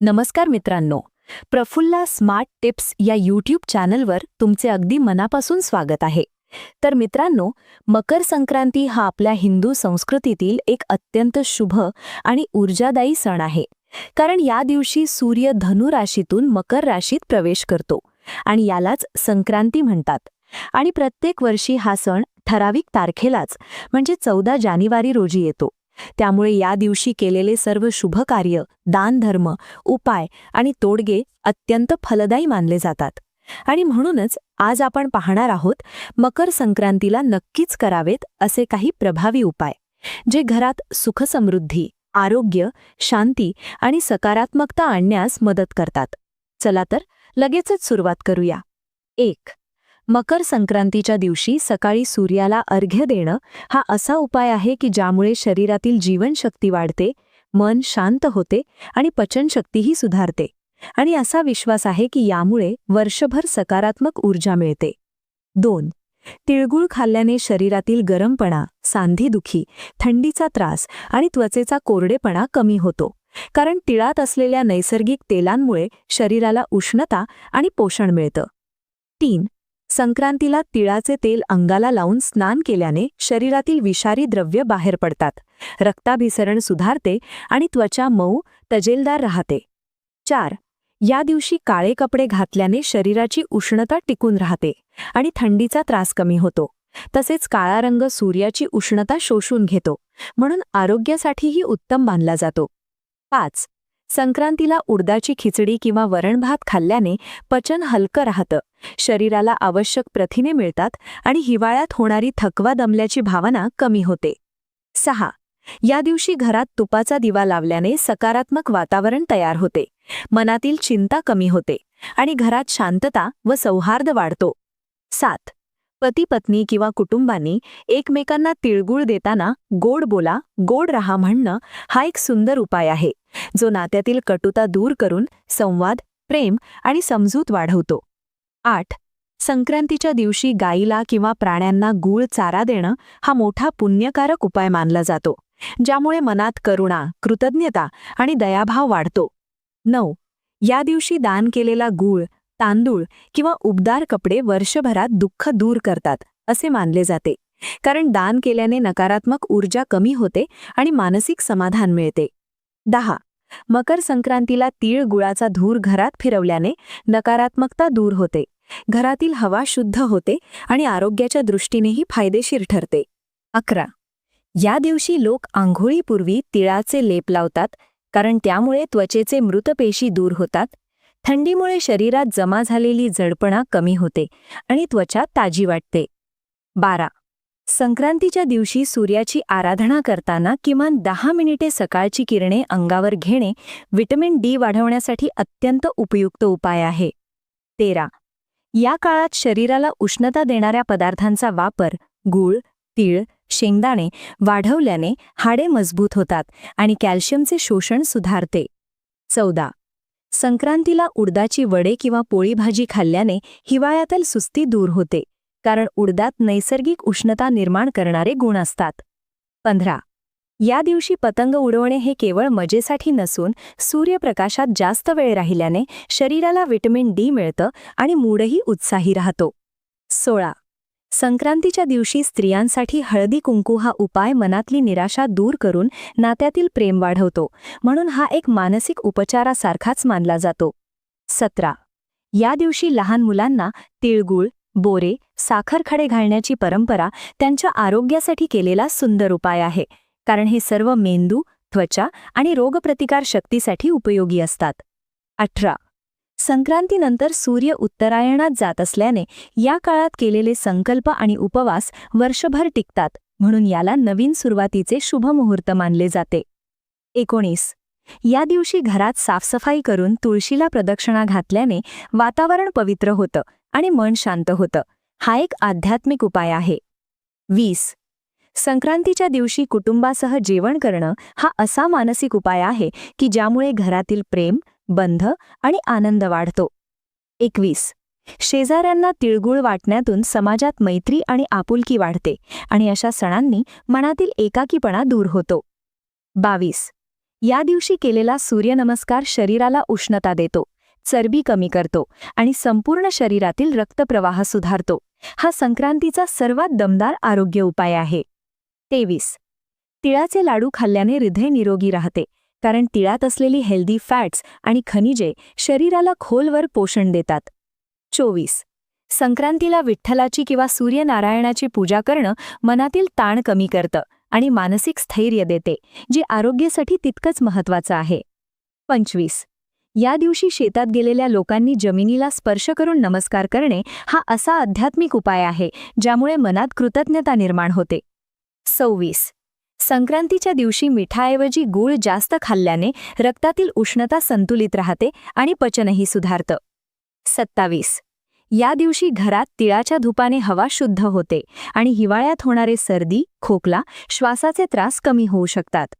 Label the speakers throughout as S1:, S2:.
S1: नमस्कार मित्रांनो. Prafulla smart tips या यूट्यूब चॅनलवर तुमचे अगदी मनापासून स्वागत आहे. तर मित्रांनो मकर संक्रांती हा आपल्या हिंदू संस्कृतीतील एक अत्यंत शुभ आणि ऊर्जादायी सण आहे. कारण या दिवशी सूर्य धनु राशीतून मकर राशीत प्रवेश करतो आणि यालाच संक्रांती म्हणतात. आणि प्रत्येक वर्षी हा सण ठराविक तारखेलाच म्हणजे चौदा जानेवारी रोजी येतो. त्यामुळे या दिवशी केलेले सर्व शुभ कार्य दानधर्म उपाय आणि तोडगे अत्यंत फलदायी मानले जातात. आणि म्हणूनच आज आपण पाहणार आहोत मकर संक्रांतीला नक्कीच करावेत असे काही प्रभावी उपाय जे घरात सुखसमृद्धी आरोग्य शांती आणि सकारात्मकता आणण्यास मदत करतात. चला तर लगेचच सुरुवात करूया. एक मकर संक्रांतीच्या दिवशी सकाळी सूर्याला अर्घ्य देणं हा असा उपाय आहे की ज्यामुळे शरीरातील जीवनशक्ती वाढते मन शांत होते आणि पचनशक्तीही सुधारते. आणि असा विश्वास आहे की यामुळे वर्षभर सकारात्मक ऊर्जा मिळते. दोन तिळगुळ खाल्ल्याने शरीरातील गरमपणा सांधीदुखी थंडीचा त्रास आणि त्वचेचा कोरडेपणा कमी होतो. कारण तिळात असलेल्या नैसर्गिक तेलांमुळे शरीराला उष्णता आणि पोषण मिळतं. तीन संक्रांतीला तिळाचे तेल अंगाला लावून स्नान केल्याने शरीरातील विषारी द्रव्य बाहेर पडतात. रक्ताभिसरण सुधारते आणि त्वचा मऊ तजेलदार राहते. चार. या दिवशी काळे कपडे घातल्याने शरीराची उष्णता टिकून राहते आणि थंडीचा त्रास कमी होतो. तसेच काळा रंग सूर्याची उष्णता शोषून घेतो म्हणून आरोग्यासाठीही उत्तम मानला जातो. पाच. संक्रांतीला उडदाची खिचडी किंवा वरणभात खाल्ल्याने पचन हलकं राहतं. शरीराला आवश्यक प्रथिने मिळतात आणि हिवाळ्यात होणारी थकवा दमल्याची भावना कमी होते. सहा. या दिवशी घरात तुपाचा दिवा लावल्याने सकारात्मक वातावरण तयार होते. मनातील चिंता कमी होते आणि घरात शांतता व सौहार्द वाढतो. सात. पती पत्नी किंवा कुटुंबांनी एकमेकांना तिळगुळ देताना गोड बोला गोड रहा म्हणणं हा एक सुंदर उपाय आहे जो नात्यातील कटुता दूर करून संवाद प्रेम आणि समजूत वाढवतो. आठ. संक्रांतीच्या दिवशी गाईला किंवा प्राण्यांना गूळ चारा देणं हा मोठा पुण्यकारक उपाय मानला जातो ज्यामुळे मनात करुणा कृतज्ञता आणि दयाभाव वाढतो. नऊ. या दिवशी दान केलेला गूळ तांदूळ किंवा उबदार कपडे वर्षभरात दुःख दूर करतात असे मानले जाते. कारण दान केल्याने नकारात्मक ऊर्जा कमी होते आणि मानसिक समाधान मिळते. दहा. मकर संक्रांतीला तीळ गुळाचा धूर घरात फिरवल्याने नकारात्मकता दूर होते. घरातील हवा शुद्ध होते आणि आरोग्याच्या दृष्टीनेही फायदेशीर ठरते. अकरा. या दिवशी लोक आंघोळीपूर्वी तिळाचे लेप लावतात कारण त्यामुळे त्वचेचे मृतपेशी दूर होतात थंडीमुळे शरीरात जमा झालेली जडपणा कमी होते आणि त्वचा ताजी वाटते. बारा. संक्रांतीच्या दिवशी सूर्याची आराधना करताना किमान दहा मिनिटे सकाळची किरणे अंगावर घेणे व्हिटॅमिन डी वाढवण्यासाठी अत्यंत उपयुक्त उपाय आहे. तेरा. या काळात शरीराला उष्णता देणाऱ्या पदार्थांचा वापर गूळ तीळ शेंगदाणे वाढवल्याने हाडे मजबूत होतात आणि कॅल्शियमचे शोषण सुधारते. चौदा. संक्रांतीला उडदाची वडे किंवा पोळी भाजी खाल्ल्याने हिवाळ्यातील सुस्ती दूर होते कारण उडदात नैसर्गिक उष्णता निर्माण करणारे गुण असतात. पंधरा. या दिवशी पतंग उडवणे हे केवळ मजेसाठी नसून सूर्यप्रकाशात जास्त वेळ राहिल्याने शरीराला व्हिटॅमिन डी मिळतं आणि मूडही उत्साही राहतो. सोळा. संक्रांतीच्या दिवशी स्त्रियांसाठी हळदी कुंकू हा उपाय मनातली निराशा दूर करून नात्यातील प्रेम वाढवतो म्हणून हा एक मानसिक उपचारासारखाच मानला जातो. सतरा. या दिवशी लहान मुलांना तिळगुळ बोरे साखरखडे घालण्याची परंपरा त्यांच्या आरोग्यासाठी केलेला सुंदर उपाय आहे कारण हे सर्व मेंदू त्वचा आणि रोगप्रतिकार शक्तीसाठी उपयोगी असतात. अठरा. संक्रांतीनंतर सूर्य उत्तरायणात जात असल्याने या काळात केलेले संकल्प आणि उपवास वर्षभर टिकतात म्हणून याला नवीन सुरुवातीचे शुभ मुहूर्त मानले जाते. एकोणीस. या दिवशी घरात साफसफाई करून तुळशीला प्रदक्षिणा घातल्याने वातावरण पवित्र होतं आणि मन शांत होतं. हा एक आध्यात्मिक उपाय आहे. वीस. संक्रांतीच्या दिवशी कुटुंबासह जेवण करणं हा असा मानसिक उपाय आहे की ज्यामुळे घरातील प्रेम बंध आणि आनंद वाढतो. एकवीस. शेजाऱ्यांना तिळगुळ वाटण्यातून समाजात मैत्री आणि आपुलकी वाढते आणि अशा सणांनी मनातील एकाकीपणा दूर होतो. बावीस. या दिवशी केलेला सूर्यनमस्कार शरीराला उष्णता देतो चरबी कमी करतो आणि संपूर्ण शरीरातील रक्तप्रवाह सुधारतो. हा संक्रांतीचा सर्वात दमदार आरोग्य उपाय आहे. तेवीस. तिळाचे लाडू खाल्ल्याने हृदय निरोगी राहते कारण तिळात असलेली हेल्दी फॅट्स आणि खनिजे शरीराला खोलवर पोषण देतात. चोवीस. संक्रांतीला विठ्ठलाची किंवा सूर्यनारायणाची पूजा करणं मनातील ताण कमी करतं आणि मानसिक स्थैर्य देते जे आरोग्यासाठी तितकंच महत्वाचं आहे. पंचवीस. या दिवशी शेतात गेलेल्या लोकांनी जमिनीला स्पर्श करून नमस्कार करणे हा असा आध्यात्मिक उपाय आहे ज्यामुळे मनात कृतज्ञता निर्माण होते. सव्वीस. संक्रांतीच्या दिवशी मिठाऐवजी गूळ जास्त खाल्ल्याने रक्तातील उष्णता संतुलित राहते आणि पचनही सुधारतं. सत्तावीस. या दिवशी घरात तिळाच्या धुपाने हवा शुद्ध होते आणि हिवाळ्यात होणारे सर्दी खोकला श्वासाचे त्रास कमी होऊ शकतात.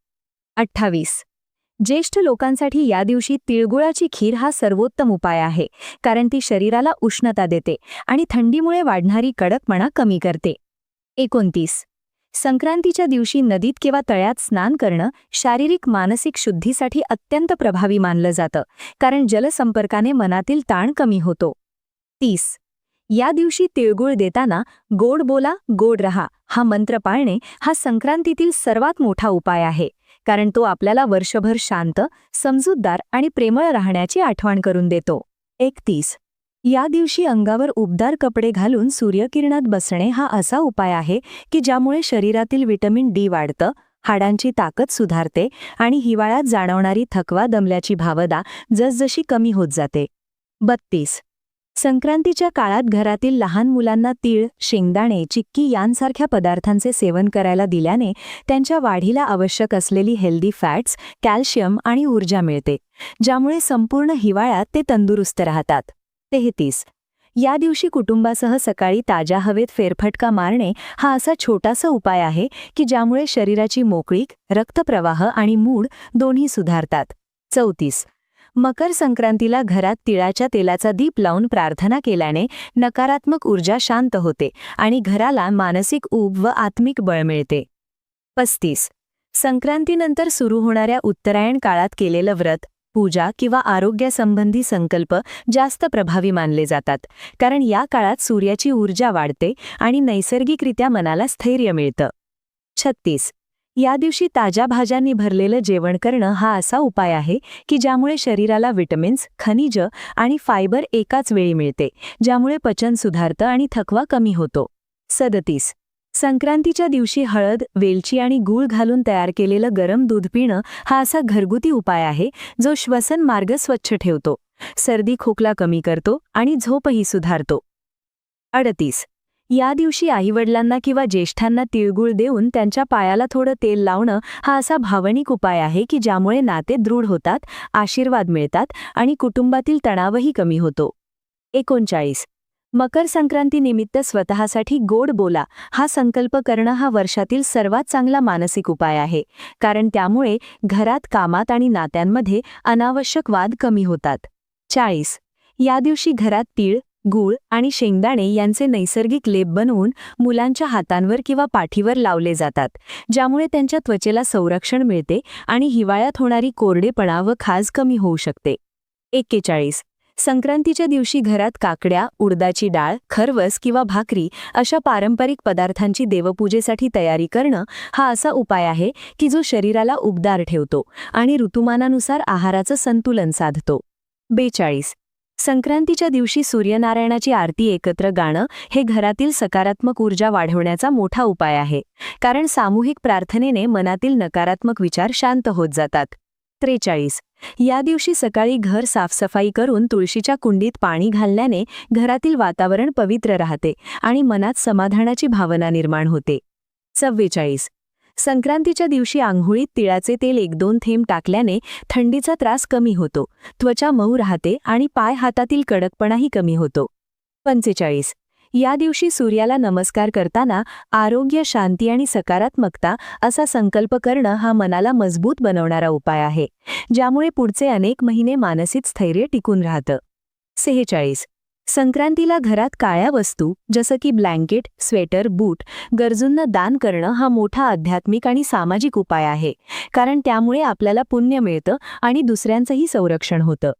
S1: अठ्ठावीस. ज्येष्ठ लोकांसाठी या दिवशी तिळगुळाची खीर हा सर्वोत्तम उपाय आहे कारण ती शरीराला उष्णता देते आणि थंडीमुळे वाढणारी कडकपणा कमी करते. एकोणतीस. संक्रांतीच्या दिवशी नदीत किंवा तळ्यात स्नान करणं शारीरिक मानसिक शुद्धीसाठी अत्यंत प्रभावी मानलं जातं कारण जलसंपर्काने मनातील ताण कमी होतो. तीस. या दिवशी तिळगुळ देताना गोड बोला गोड रहा हा मंत्र पाळणे हा संक्रांतीतील सर्वात मोठा उपाय आहे कारण तो आपल्याला वर्षभर शांत समजूतदार आणि प्रेमळ राहण्याची आठवण करून देतो. एकतीस. या दिवशी अंगावर उबदार कपडे घालून सूर्यकिरणात बसणे हा असा उपाय आहे की ज्यामुळे शरीरातील विटॅमिन डी वाढतं हाडांची ताकद सुधारते आणि हिवाळ्यात जाणवणारी थकवा दमल्याची भावना जसजशी कमी होत जाते. बत्तीस. संक्रांतीच्या काळात घरातील लहान मुलांना तीळ शेंगदाणे चिक्की यांसारख्या पदार्थांचे सेवन करायला दिल्याने त्यांच्या वाढीला आवश्यक असलेली हेल्दी फॅट्स कॅल्शियम आणि ऊर्जा मिळते ज्यामुळे संपूर्ण हिवाळ्यात ते तंदुरुस्त राहतात. तेहतीस या दिवशी कुटुंबासह सकाळी ताज्या हवेत फेरफटका मारणे हा असा छोटासा उपाय आहे की ज्यामुळे शरीराची मोकळीक रक्तप्रवाह आणि मूड दोन्ही सुधारतात. चौतीस. मकर संक्रांतीला घरात तिळाच्या तेलाचा दीप लावून प्रार्थना केल्याने नकारात्मक ऊर्जा शांत होते आणि घराला मानसिक ऊब व आत्मिक बळ मिळते. पस्तीस. संक्रांतीनंतर सुरू होणाऱ्या उत्तरायण काळात केलेलं व्रत पूजा किंवा आरोग्यासंबंधी संकल्प जास्त प्रभावी मानले जातात कारण या काळात सूर्याची ऊर्जा वाढते आणि नैसर्गिकरित्या मनाला स्थैर्य मिळतं. छत्तीस. या दिवशी ताज्या भाज्यांनी भरलेलं जेवण करणं हा असा उपाय आहे की ज्यामुळे शरीराला विटमिन्स खनिज आणि फायबर एकाच वेळी मिळते ज्यामुळे पचन सुधारतं आणि थकवा कमी होतो. सदतीस. संक्रांतीच्या दिवशी हळद वेलची आणि गूळ घालून तयार केलेलं गरम दूध पिणं हा असा घरगुती उपाय आहे जो श्वसन मार्ग स्वच्छ ठेवतो. सर्दी खोकला कमी करतो आणि झोपही सुधारतो. अडतीस. या दिवशी आईवडिलांना किंवा ज्येष्ठांना तिळगुळ देऊन त्यांच्या पायाला थोडं तेल लावणं हा असा भावनिक उपाय आहे की ज्यामुळे नाते दृढ होतात आशीर्वाद मिळतात आणि कुटुंबातील तणावही कमी होतो. एकोणचाळीस. मकर संक्रांतीनिमित्त स्वतःसाठी गोड बोला हा संकल्प करणं हा वर्षातील सर्वात चांगला मानसिक उपाय आहे. कारण त्यामुळे घरात कामात आणि नात्यांमध्ये अनावश्यक वाद कमी होतात. चाळीस. या दिवशी घरात तीळ गूळ आणि शेंगदाणे यांचे नैसर्गिक लेप बनवून मुलांच्या हातांवर किंवा पाठीवर लावले जातात ज्यामुळे त्यांच्या त्वचेला संरक्षण मिळते आणि हिवाळ्यात होणारी कोरडेपणा व खाज कमी होऊ शकते. एक्केचाळीस. संक्रांतीच्या दिवशी घरात काकड्या उडदाची डाळ खरवस किंवा भाकरी अशा पारंपरिक पदार्थांची देवपूजेसाठी तयारी करणं हा असा उपाय आहे की जो शरीराला उबदार ठेवतो आणि ऋतुमानानुसार आहाराचं संतुलन साधतो. बेचाळीस. संक्रांतीच्या दिवशी सूर्यनारायणाची आरती एकत्र गाणं हे घरातील सकारात्मक ऊर्जा वाढवण्याचा मोठा उपाय आहे कारण सामूहिक प्रार्थनेने मनातील नकारात्मक विचार शांत होत जातात. त्रेचाळीस. या दिवशी सकाळी घर साफसफाई करून तुळशीच्या कुंडीत पाणी घालण्याने घरातील वातावरण पवित्र राहते आणि मनात समाधानाची भावना निर्माण होते. चव्वेचाळीस संक्रांतीच्या दिवशी आंघोळीत तिळाचे तेल एक दोन थेंब टाकल्याने थंडीचा त्रास कमी होतो. त्वचा मऊ राहते आणि पाय हातातील कडकपणाही कमी होतो. पंचेचाळीस. या दिवशी सूर्याला नमस्कार करताना आरोग्य शांती आणि सकारात्मकता असा संकल्प करणं हा मनाला मजबूत बनवणारा उपाय आहे ज्यामुळे पुढचे अनेक महिने मानसिक स्थैर्य टिकून राहतं. सेहेचाळीस. संक्रांतीला घरात काळ्या वस्तू जसं की ब्लँकेट स्वेटर बूट गरजूंना दान करणं हा मोठा आध्यात्मिक आणि सामाजिक उपाय आहे कारण त्यामुळे आपल्याला पुण्य मिळतं आणि दुसऱ्यांचंही संरक्षण होतं.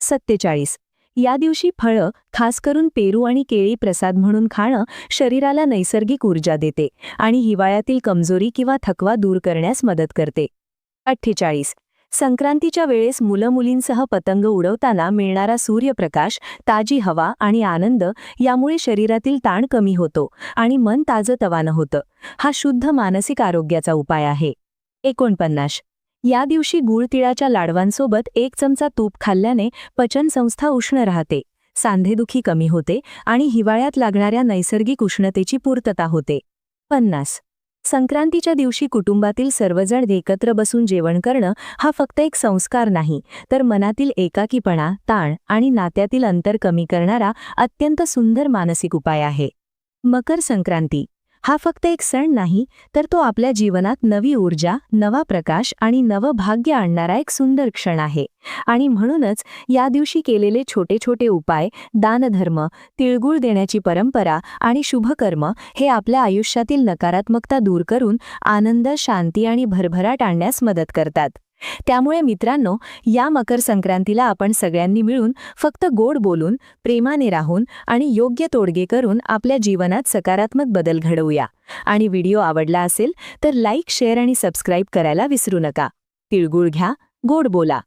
S1: सत्तेचाळीस. या दिवशी फळं खास करून पेरू आणि केळी प्रसाद म्हणून खाणं शरीराला नैसर्गिक ऊर्जा देते आणि हिवाळ्यातील कमजोरी किंवा थकवा दूर करण्यास मदत करते. अठ्ठेचाळीस. संक्रांतीच्या वेळेस मुलं मुलींसह पतंग उडवताना मिळणारा सूर्यप्रकाश ताजी हवा आणि आनंद यामुळे शरीरातील ताण कमी होतो आणि मन ताजतवानं होतं. हा शुद्ध मानसिक आरोग्याचा उपाय आहे. एकोणपन्नास. या दिवशी गुळतिळाच्या लाडवांसोबत एक चमचा तूप खाल्ल्याने पचनसंस्था उष्ण राहते सांधेदुखी कमी होते आणि हिवाळ्यात लागणाऱ्या नैसर्गिक उष्णतेची पूर्तता होते. पन्नास. संक्रांतीच्या दिवशी कुटुंबातील सर्वजण एकत्र बसून जेवण करणं हा फक्त एक संस्कार नाही तर मनातील एकाकीपणा ताण आणि नात्यातील अंतर कमी करणारा अत्यंत सुंदर मानसिक उपाय आहे. मकर संक्रांती. हा फक्त एक सण नाही तर तो आपल्या जीवनात नवी ऊर्जा नवा प्रकाश आणि नवं भाग्य आणणारा एक सुंदर क्षण आहे. आणि म्हणूनच या दिवशी केलेले छोटे छोटे उपाय दानधर्म तिळगुळ देण्याची परंपरा आणि शुभकर्म हे आपल्या आयुष्यातील नकारात्मकता दूर करून आनंद शांती आणि भरभराट आणण्यास मदत करतात. त्यामुळे मित्रांनो या मकर संक्रांतीला आपण सगळ्यांनी मिळून फक्त गोड बोलून प्रेमाने राहून आणि योग्य तोडगे करून आपल्या जीवनात सकारात्मक बदल घडवूया. आणि व्हिडिओ आवडला असेल तर लाईक शेअर आणि सबस्क्राईब करायला विसरू नका. तिळगुळ घ्या गोड बोला.